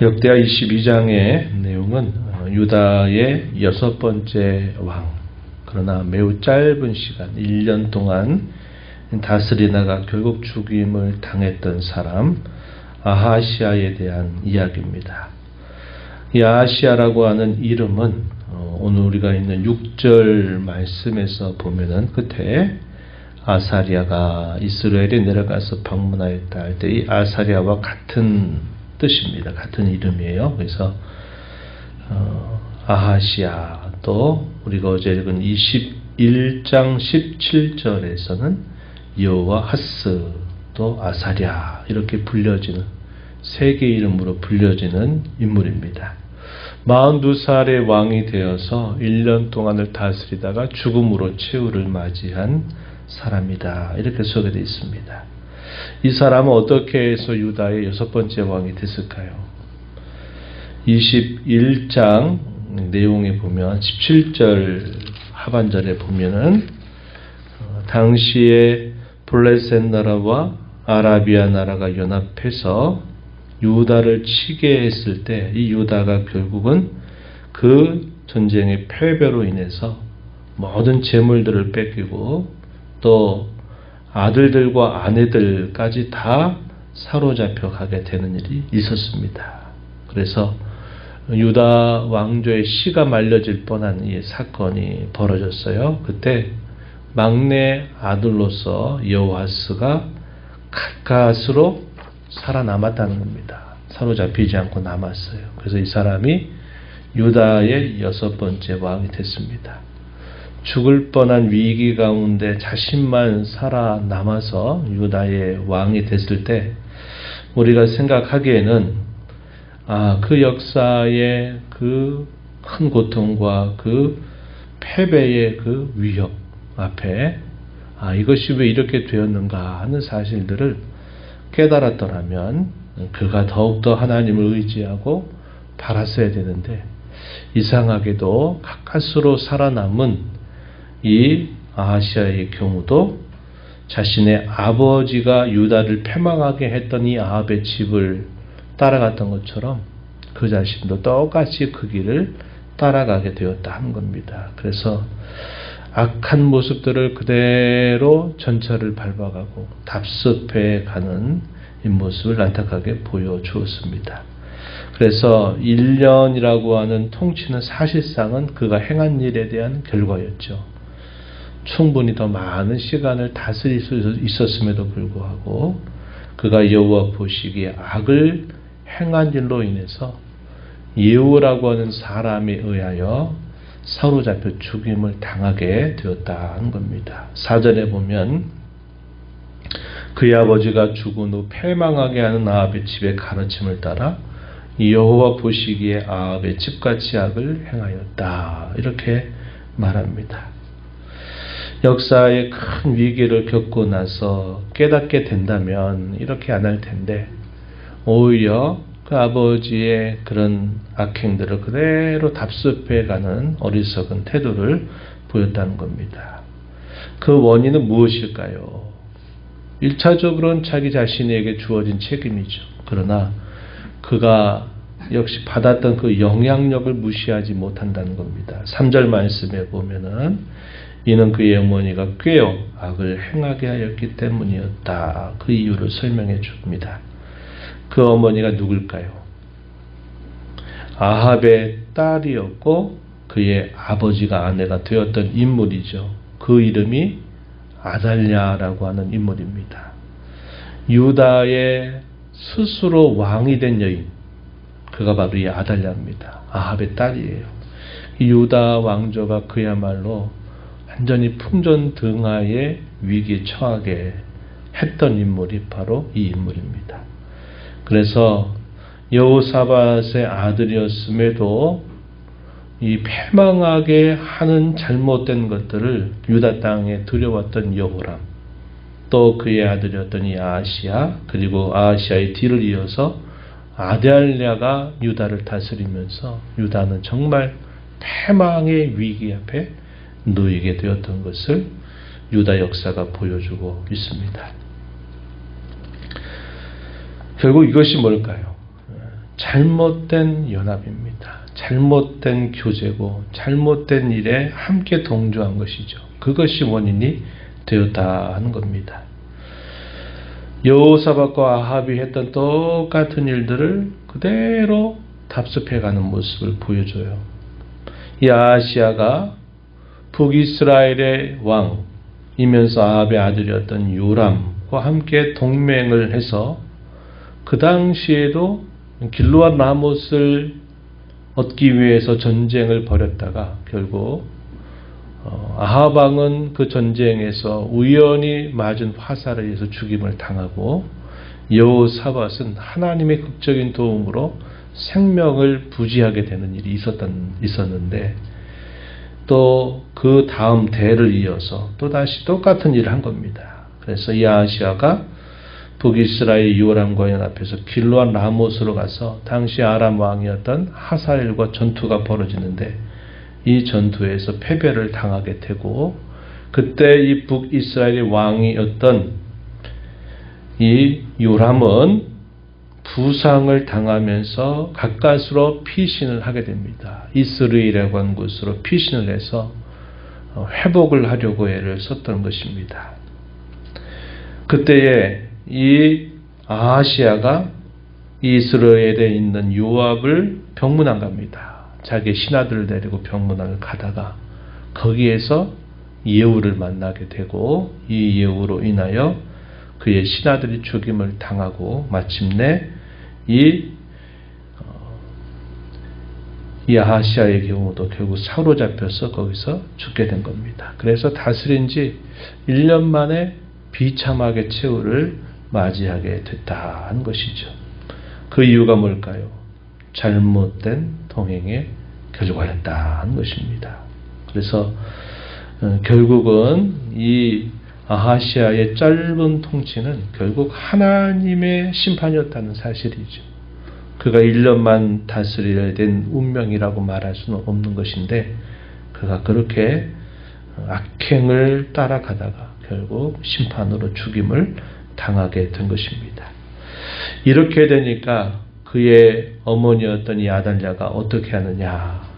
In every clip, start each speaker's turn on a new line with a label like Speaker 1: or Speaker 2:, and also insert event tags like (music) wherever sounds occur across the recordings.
Speaker 1: 역대하 22장의 내용은 어, 유다의 여섯 번째 왕, 그러나 매우 짧은 시간, 1년 동안 다스리다가 결국 죽임을 당했던 사람, 아하시아에 대한 이야기입니다. 이 아하시아라고 하는 이름은 어, 오늘 우리가 있는 6절 말씀에서 보면은 끝에 아사리아가 이스라엘에 내려가서 방문하였다 할 때 이 아사리아와 같은 뜻입니다. 같은 이름이에요. 그래서 어, 아하시아 또 우리가 어제 읽은 21장 17절에서는 여호와 하스 또 아사랴 이렇게 불려지는 세 개 이름으로 불려지는 인물입니다. 42살의 왕이 되어서 1년 동안을 다스리다가 죽음으로 최후를 맞이한 사람이다. 이렇게 소개되어 있습니다. 이 사람은 어떻게 해서 유다의 여섯 번째 왕이 됐을까요? 21장 내용에 보면 17절 하반절에 보면은 어, 당시에 블레셋 나라와 아라비아 나라가 연합해서 유다를 치게 했을 때 이 유다가 결국은 그 전쟁의 패배로 인해서 모든 재물들을 뺏기고 또 아들들과 아내들까지 다 사로잡혀 가게 되는 일이 있었습니다. 그래서 유다 왕조의 씨가 말려질 뻔한 이 사건이 벌어졌어요. 그때 막내 아들로서 여호와스가 가까스로 살아남았다는 겁니다. 사로잡히지 않고 남았어요. 그래서 이 사람이 유다의 여섯 번째 왕이 됐습니다. 죽을 뻔한 위기 가운데 자신만 살아남아서 유다의 왕이 됐을 때 우리가 생각하기에는 아, 그 역사의 그 큰 고통과 그 패배의 그 위협 앞에 아, 이것이 왜 이렇게 되었는가 하는 사실들을 깨달았더라면 그가 더욱더 하나님을 의지하고 바랐어야 되는데 이상하게도 가까스로 살아남은 이 아하시아의 경우도 자신의 아버지가 유다를 패망하게 했던 이 아합의 집을 따라갔던 것처럼 그 자신도 똑같이 그 길을 따라가게 되었다 하는 겁니다. 그래서 악한 모습들을 그대로 전철을 밟아가고 답습해 가는 이 모습을 안타깝게 보여주었습니다. 그래서 1년이라고 하는 통치는 사실상은 그가 행한 일에 대한 결과였죠. 충분히 더 많은 시간을 다스릴 수 있었음에도 불구하고 그가 여호와 보시기에 악을 행한 일로 인해서 예후라고 하는 사람에 의하여 사로잡혀 죽임을 당하게 되었다는 겁니다. 사전에 보면 그의 아버지가 죽은 후 패망하게 하는 아합의 집의 가르침을 따라 여호와 보시기에 아합의 집같이 악을 행하였다. 이렇게 말합니다. 역사의 큰 위기를 겪고 나서 깨닫게 된다면 이렇게 안 할 텐데 오히려 그 아버지의 그런 악행들을 그대로 답습해가는 어리석은 태도를 보였다는 겁니다. 그 원인은 무엇일까요? 1차적으로는 자기 자신에게 주어진 책임이죠. 그러나 그가 역시 받았던 그 영향력을 무시하지 못한다는 겁니다. 3절 말씀에 보면은 이는 그의 어머니가 꾀어 악을 행하게 하였기 때문이었다. 그 이유를 설명해 줍니다. 그 어머니가 누굴까요? 아합의 딸이었고 그의 아버지가 아내가 되었던 인물이죠. 그 이름이 아달랴라고 하는 인물입니다. 유다의 스스로 왕이 된 여인, 그가 바로 이 아달랴입니다. 아합의 딸이에요. 유다 왕조가 그야말로 완전히 풍전등하의 위기에 처하게 했던 인물이 바로 이 인물입니다. 그래서 여호사밧의 아들이었음에도 이 패망하게 하는 잘못된 것들을 유다 땅에 들여왔던 여호람, 또 그의 아들이었던 이 아시아, 그리고 아시아의 뒤를 이어서 아데알랴가 유다를 다스리면서 유다는 정말 패망의 위기 앞에 놓이게 되었던 것을 유다 역사가 보여주고 있습니다. 결국 이것이 뭘까요? 잘못된 연합입니다. 잘못된 교제고 잘못된 일에 함께 동조한 것이죠. 그것이 원인이 되었다 하는 겁니다. 여호사박과 아합이 했던 똑같은 일들을 그대로 답습해가는 모습을 보여줘요. 이 아시아가 북이스라엘의 왕이면서 아합의 아들이었던 요람과 함께 동맹을 해서 그 당시에도 길로와 라못을 얻기 위해서 전쟁을 벌였다가 결국 어, 아하방은 그 전쟁에서 우연히 맞은 화살에 의해서 죽임을 당하고 여호사밧은 하나님의 극적인 도움으로 생명을 부지하게 되는 일이 있었던 있었는데 또 그 다음 대를 이어서 또 다시 똑같은 일을 한 겁니다. 그래서 이 아시아가 북이스라엘 요람과 연합해서 길로와 라못으로 가서 당시 아람 왕이었던 하사엘과 전투가 벌어지는데 이 전투에서 패배를 당하게 되고 그때 이 북이스라엘의 왕이었던 이 요람은 부상을 당하면서 가까스로 피신을 하게 됩니다. 이스르이라고 하는 곳으로 피신을 해서 회복을 하려고 애를 썼던 것입니다. 그때에 이 아시아가 이스라엘에 있는 요압을 병문안 갑니다. 자기 신하들을 데리고 병문안을 가다가 거기에서 예후를 만나게 되고 이 예후로 인하여 그의 신하들이 죽임을 당하고 마침내 이, 어, 이 아하시아의 경우도 결국 사로잡혀서 거기서 죽게 된 겁니다. 그래서 다스린 지 1년 만에 비참하게 최후를 맞이하게 됐다는 것이죠. 그 이유가 뭘까요? 잘못된 동행에 결과였다는 것입니다. 그래서 어, 결국은 이 아하시아의 짧은 통치는 결국 하나님의 심판이었다는 사실이죠. 그가 1년만 다스려야 된 운명이라고 말할 수는 없는 것인데 그가 그렇게 악행을 따라가다가 결국 심판으로 죽임을 당하게 된 것입니다. 이렇게 되니까 그의 어머니였던 이 아달랴가 어떻게 하느냐.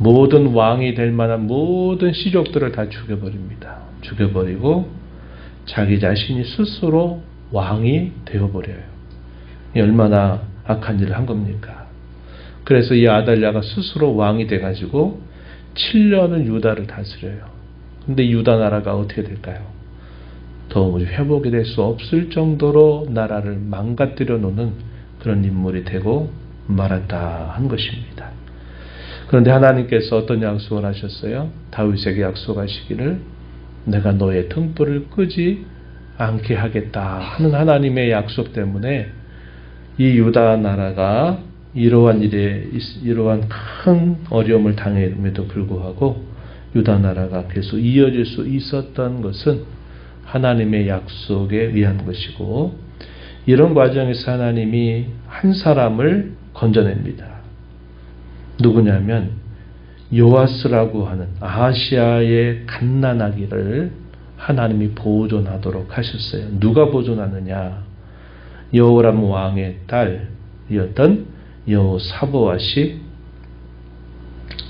Speaker 1: 모든 왕이 될 만한 모든 시족들을 다 죽여버립니다. 죽여버리고 자기 자신이 스스로 왕이 되어버려요. 얼마나 악한 일을 한 겁니까? 그래서 이 아달랴가 스스로 왕이 돼가지고 7년을 유다를 다스려요. 근데 유다 나라가 어떻게 될까요? 도무지 회복이 될 수 없을 정도로 나라를 망가뜨려 놓는 그런 인물이 되고 말았다 한 것입니다. 그런데 하나님께서 어떤 약속을 하셨어요? 다윗에게 약속하시기를 내가 너의 등불을 끄지 않게 하겠다 하는 하나님의 약속 때문에 이 유다 나라가 이러한 일에 이러한 큰 어려움을 당함에도 불구하고 유다 나라가 계속 이어질 수 있었던 것은 하나님의 약속에 의한 것이고 이런 과정에서 하나님이 한 사람을 건져냅니다. 누구냐면 요아스라고 하는 아시아의 갓난아기를 하나님이 보존하도록 하셨어요. 누가 보존하느냐? 여호람 왕의 딸이었던 여호사보아시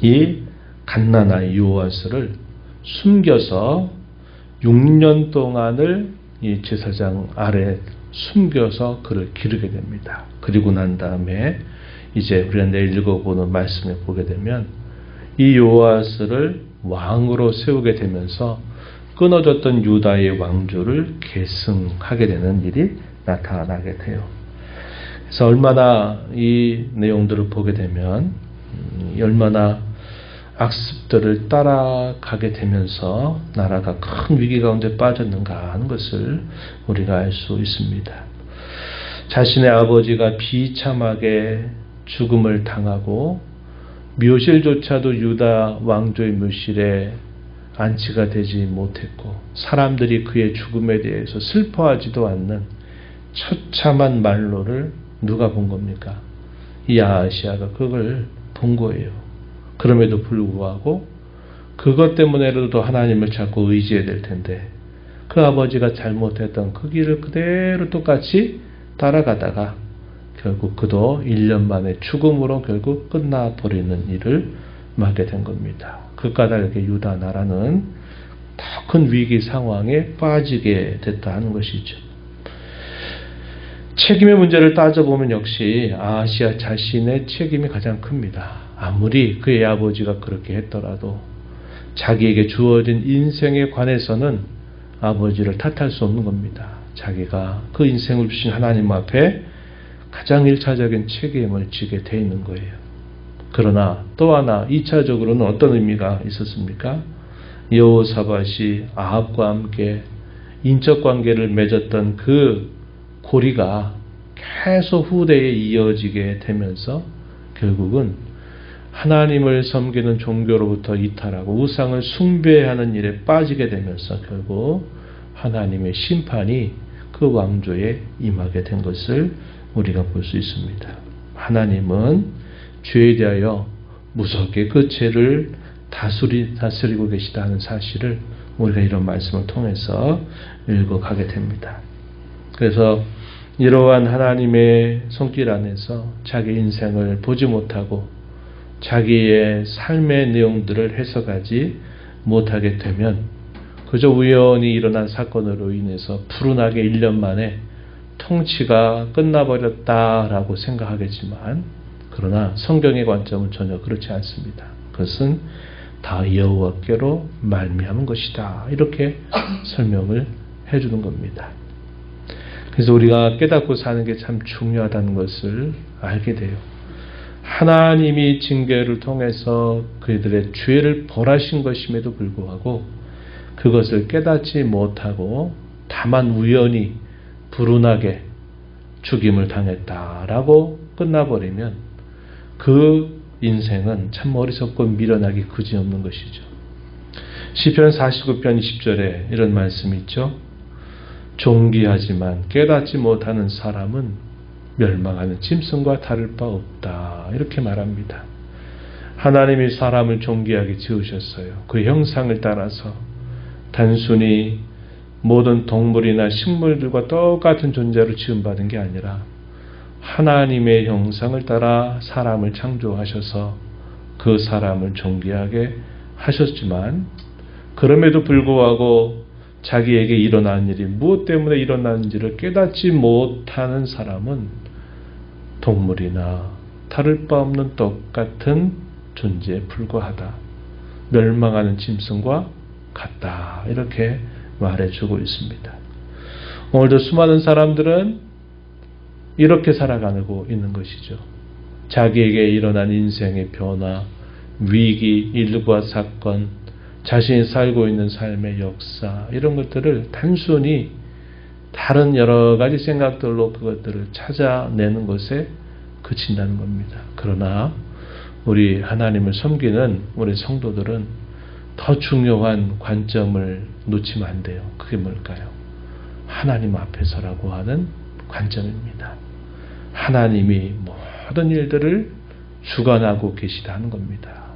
Speaker 1: 이 갓난아이 요아스를 숨겨서 6년 동안을 이 제사장 아래 숨겨서 그를 기르게 됩니다. 그리고 난 다음에 이제 우리가 내일 읽어보는 말씀에 보게 되면 이 요아스를 왕으로 세우게 되면서 끊어졌던 유다의 왕조를 계승하게 되는 일이 나타나게 돼요. 그래서 얼마나 이 내용들을 보게 되면 음, 얼마나 악습들을 따라가게 되면서 나라가 큰 위기 가운데 빠졌는가 하는 것을 우리가 알 수 있습니다. 자신의 아버지가 비참하게 죽음을 당하고 묘실조차도 유다 왕조의 묘실에 안치가 되지 못했고 사람들이 그의 죽음에 대해서 슬퍼하지도 않는 처참한 말로를 누가 본 겁니까? 이 아시아가 그걸 본 거예요. 그럼에도 불구하고 그것 때문에라도 하나님을 찾고 의지해야 될 텐데 그 아버지가 잘못했던 그 길을 그대로 똑같이 따라가다가 결국 그도 1년 만에 죽음으로 결국 끝나버리는 일을 맞게 된 겁니다. 그 까닭에 유다 나라는 더 큰 위기 상황에 빠지게 됐다 하는 것이죠. 책임의 문제를 따져보면 역시 아시아 자신의 책임이 가장 큽니다. 아무리 그의 아버지가 그렇게 했더라도 자기에게 주어진 인생에 관해서는 아버지를 탓할 수 없는 겁니다. 자기가 그 인생을 주신 하나님 앞에 가장 일차적인 책임을 지게 돼 있는 거예요. 그러나 또 하나 2차적으로는 어떤 의미가 있었습니까? 여호사밧이 아합과 함께 인적 관계를 맺었던 그 고리가 계속 후대에 이어지게 되면서 결국은 하나님을 섬기는 종교로부터 이탈하고 우상을 숭배하는 일에 빠지게 되면서 결국 하나님의 심판이 그 왕조에 임하게 된 것을 우리가 볼 수 있습니다. 하나님은 죄에 대하여 무섭게 그 죄를 다스리, 다스리고 계시다 하는 사실을 우리가 이런 말씀을 통해서 읽어가게 됩니다. 그래서 이러한 하나님의 손길 안에서 자기 인생을 보지 못하고 자기의 삶의 내용들을 해석하지 못하게 되면 그저 우연히 일어난 사건으로 인해서 푸른하게 1년 만에 통치가 끝나버렸다라고 생각하겠지만 그러나 성경의 관점은 전혀 그렇지 않습니다. 그것은 다 여호와께로 말미암은 것이다. 이렇게 (coughs) 설명을 해주는 겁니다. 그래서 우리가 깨닫고 사는 게 참 중요하다는 것을 알게 돼요. 하나님이 징계를 통해서 그들의 죄를 벌하신 것임에도 불구하고 그것을 깨닫지 못하고 다만 우연히 불운하게 죽임을 당했다라고 끝나버리면 그 인생은 참 어리석고 미련하기 그지없는 것이죠. 시편 49편 20절에 이런 말씀이 있죠. 존귀하지만 깨닫지 못하는 사람은 멸망하는 짐승과 다를 바 없다. 이렇게 말합니다. 하나님이 사람을 존귀하게 지으셨어요. 그 형상을 따라서 단순히 모든 동물이나 식물들과 똑같은 존재로 지음받은 게 아니라 하나님의 형상을 따라 사람을 창조하셔서 그 사람을 존귀하게 하셨지만 그럼에도 불구하고 자기에게 일어난 일이 무엇 때문에 일어났는지를 깨닫지 못하는 사람은 동물이나 다를 바 없는 똑같은 존재에 불과하다. 멸망하는 짐승과 같다. 이렇게 말해주고 있습니다. 오늘도 수많은 사람들은 이렇게 살아가고 있는 것이죠. 자기에게 일어난 인생의 변화, 위기, 일과 사건, 자신이 살고 있는 삶의 역사, 이런 것들을 단순히 다른 여러 가지 생각들로 그것들을 찾아내는 것에 그친다는 겁니다. 그러나 우리 하나님을 섬기는 우리 성도들은 더 중요한 관점을 놓치면 안 돼요. 그게 뭘까요? 하나님 앞에서라고 하는 관점입니다. 하나님이 모든 일들을 주관하고 계시다는 겁니다.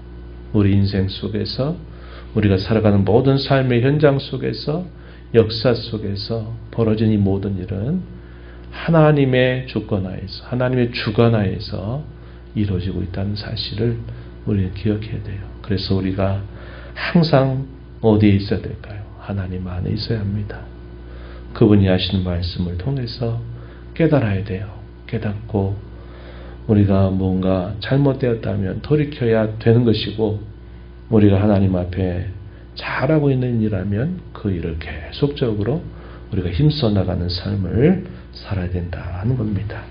Speaker 1: 우리 인생 속에서 우리가 살아가는 모든 삶의 현장 속에서 역사 속에서 벌어진 이 모든 일은 하나님의 주권하에서 하나님의 주관하에서 이루어지고 있다는 사실을 우리는 기억해야 돼요. 그래서 우리가 항상 어디에 있어야 될까요? 하나님 안에 있어야 합니다. 그분이 하시는 말씀을 통해서 깨달아야 돼요. 깨닫고 우리가 뭔가 잘못되었다면 돌이켜야 되는 것이고 우리가 하나님 앞에 잘하고 있는 일이라면 그 일을 계속적으로 우리가 힘써 나가는 삶을 살아야 된다는 겁니다.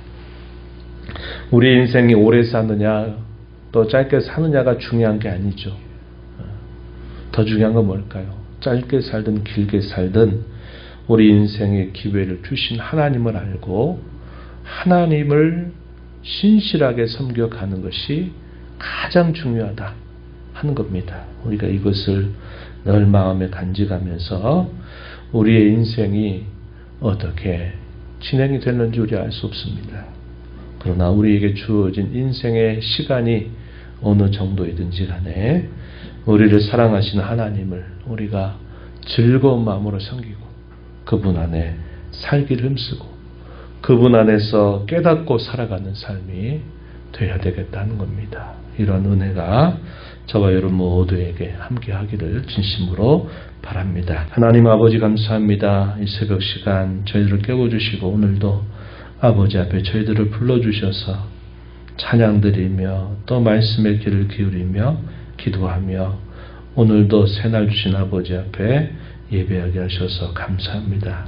Speaker 1: 우리 인생이 오래 사느냐 또 짧게 사느냐가 중요한 게 아니죠. 더 중요한 건 뭘까요? 짧게 살든 길게 살든 우리 인생의 기회를 주신 하나님을 알고 하나님을 신실하게 섬겨가는 것이 가장 중요하다 하는 겁니다. 우리가 이것을 늘 마음에 간직하면서 우리의 인생이 어떻게 진행이 됐는지 우리 알 수 없습니다. 그러나 우리에게 주어진 인생의 시간이 어느 정도이든지 간에 우리를 사랑하시는 하나님을 우리가 즐거운 마음으로 섬기고 그분 안에 살기를 힘쓰고 그분 안에서 깨닫고 살아가는 삶이 되어야 되겠다는 겁니다. 이런 은혜가 저와 여러분 모두에게 함께 하기를 진심으로 바랍니다. 하나님 아버지 감사합니다. 이 새벽 시간 저희들을 깨워주시고 오늘도 아버지 앞에 저희들을 불러주셔서 찬양드리며 또 말씀의 귀를 기울이며 기도하며 오늘도 새날 주신 아버지 앞에 예배하게 하셔서 감사합니다.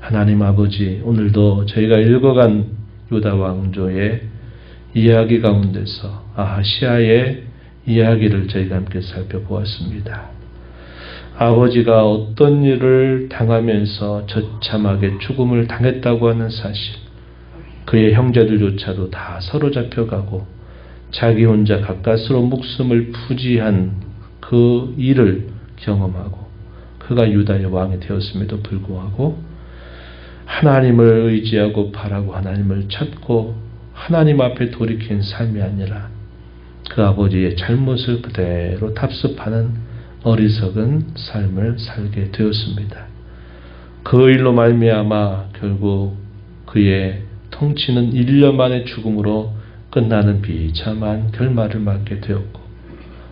Speaker 1: 하나님 아버지 오늘도 저희가 읽어간 유다 왕조의 이야기 가운데서 아하시아의 이야기를 저희가 함께 살펴보았습니다. 아버지가 어떤 일을 당하면서 처참하게 죽음을 당했다고 하는 사실, 그의 형제들조차도 다 사로잡혀가고 자기 혼자 가까스로 목숨을 부지한 그 일을 경험하고 그가 유다의 왕이 되었음에도 불구하고 하나님을 의지하고 바라고 하나님을 찾고 하나님 앞에 돌이킨 삶이 아니라 그 아버지의 잘못을 그대로 답습하는 어리석은 삶을 살게 되었습니다. 그 일로 말미암아 결국 그의 통치는 1년 만의 죽음으로 끝나는 비참한 결말을 맞게 되었고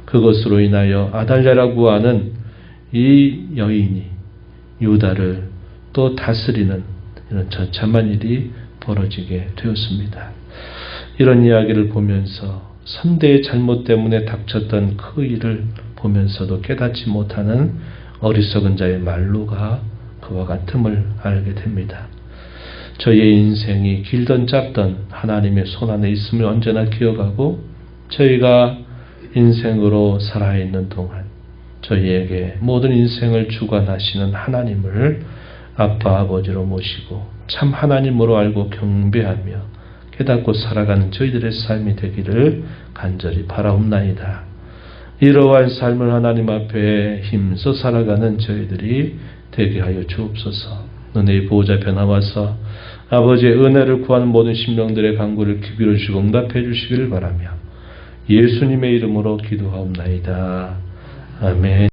Speaker 1: 그것으로 인하여 아달랴라고 하는 이 여인이 유다를 또 다스리는 이런 처참한 일이 벌어지게 되었습니다. 이런 이야기를 보면서 선대의 잘못 때문에 닥쳤던 그 일을 보면서도 깨닫지 못하는 어리석은 자의 말로가 그와 같음을 알게 됩니다. 저희의 인생이 길던 짧던 하나님의 손 안에 있음을 언제나 기억하고 저희가 인생으로 살아있는 동안 저희에게 모든 인생을 주관하시는 하나님을 아빠 아버지로 모시고 참 하나님으로 알고 경배하며 깨닫고 살아가는 저희들의 삶이 되기를 간절히 바라옵나이다. 이러한 삶을 하나님 앞에 힘써 살아가는 저희들이 되게 하여 주옵소서. 너네의 보호자 변화와서 아버지의 은혜를 구하는 모든 심령들의 간구를 기비로 주시고 응답해 주시기를 바라며 예수님의 이름으로 기도하옵나이다. 아멘.